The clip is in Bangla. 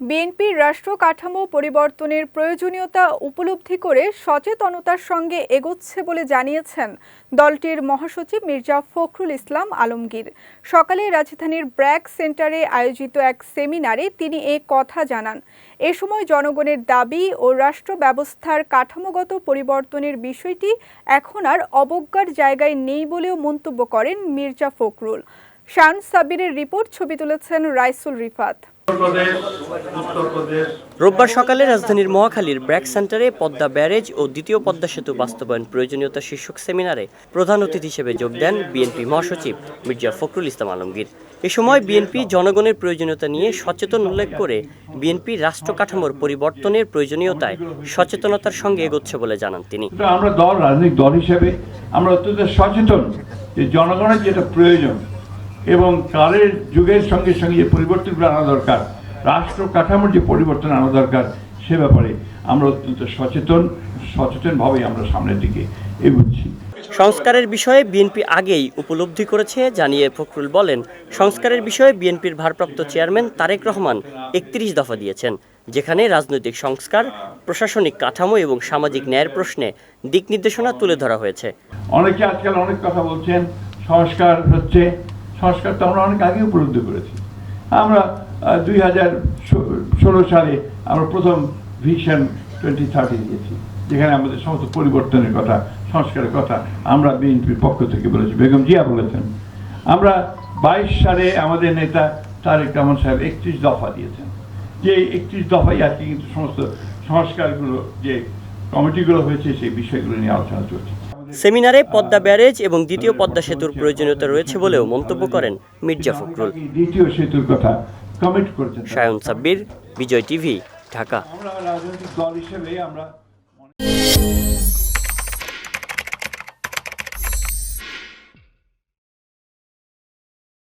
বিএনপির রাষ্ট্র কাঠামো পরিবর্তনের প্রয়োজনীয়তা উপলব্ধি করে সচেতনতার সঙ্গে এগোচ্ছে বলে জানিয়েছেন দলটির মহাসচিব মির্জা ফখরুল ইসলাম আলমগীর। সকালে রাজধানীর ব্র্যাক সেন্টারে আয়োজিত এক সেমিনারে তিনি এ কথা জানান। এ সময় জনগণের দাবি ও রাষ্ট্র ব্যবস্থার কাঠামোগত পরিবর্তনের বিষয়টি এখন আর অবজ্ঞার জায়গায় নেই বলেও মন্তব্য করেন মির্জা ফখরুল। শান সাবিরের রিপোর্ট ছবি তুলেছেন রাইসুল রিফাত। রোববার সকালে রাজধানীর মহাখালীর ব্র্যাক সেন্টারে পদ্মা ব্যারেজ ও দ্বিতীয় পদ্মা সেতু বাস্তবায়ন প্রয়োজনীয়তা শীর্ষক সেমিনারে প্রধান অতিথি হিসেবে যোগ দেন বিএনপি মহাসচিব মির্জা ফখরুল ইসলাম আলমগীর। এ সময় বিএনপি জনগণের প্রয়োজনীয়তা নিয়ে সচেতন উল্লেখ করে বিএনপি রাষ্ট্র কাঠামোর পরিবর্তনের প্রয়োজনীয়তায় সচেতনতার সঙ্গে এগোচ্ছে বলে জানান তিনি। আমরা দল রাজনৈতিক দল হিসেবে আমরা অত্যন্ত সচেতন যে জনগণের যেটা প্রয়োজন এবং কালের যুগের সঙ্গে সঙ্গে যে পরিবর্তনগুলো আনা দরকার রাষ্ট্র কাঠামোর যে পরিবর্তন আনা দরকার সে ব্যাপারে আমরা অত্যন্ত সচেতন সচেতনভাবে আমরা সামনের দিকে এগুচ্ছি। সংস্কারের বিষয়ে বিএনপি আগেই উপলব্ধি করেছে জানিয়ে ফখরুল বলেন সংস্কারের বিষয়ে বিএনপির ভারপ্রাপ্ত চেয়ারম্যান তারেক রহমান একত্রিশ দফা দিয়েছেন যেখানে রাজনৈতিক সংস্কার প্রশাসনিক কাঠামো এবং সামাজিক ন্যায়ের প্রশ্নে দিক নির্দেশনা তুলে ধরা হয়েছে। অনেকে আজকাল অনেক কথা বলছেন সংস্কার হচ্ছে সংস্কার তো আমরা অনেক আগে উপলব্ধি করেছি। আমরা দুই হাজার ষোলো সালে আমরা প্রথম ভিশন টোয়েন্টি থার্টি দিয়েছি, যেখানে আমাদের সমস্ত পরিবর্তনের কথা, সংস্কারের কথা আমরা বিএনপির পক্ষ থেকে বলেছি। বেগম জিয়া বলেছেন, আমরা বাইশ সালে আমাদের নেতা তারেক রহমান সাহেব একত্রিশ দফা দিয়েছেন। যে একত্রিশ দফাই আজকে কিন্তু সমস্ত সংস্কারগুলো, যে কমিটিগুলো হয়েছে, সেই বিষয়গুলো নিয়ে আলোচনা চলছে। সেমিনারে পদ্মা ব্যারেজ এবং দ্বিতীয় পদ্মা সেতুর প্রয়োজনীয়তা রয়েছে বলেও মন্তব্য করেন মির্জা ফখরুল। দ্বিতীয় সেতুর কথা কমেন্ট করেছেন। সায়ন সাব্বির বিজয় টিভি ঢাকা। আমরা রাজনৈতিক দল হিসেবে আমরা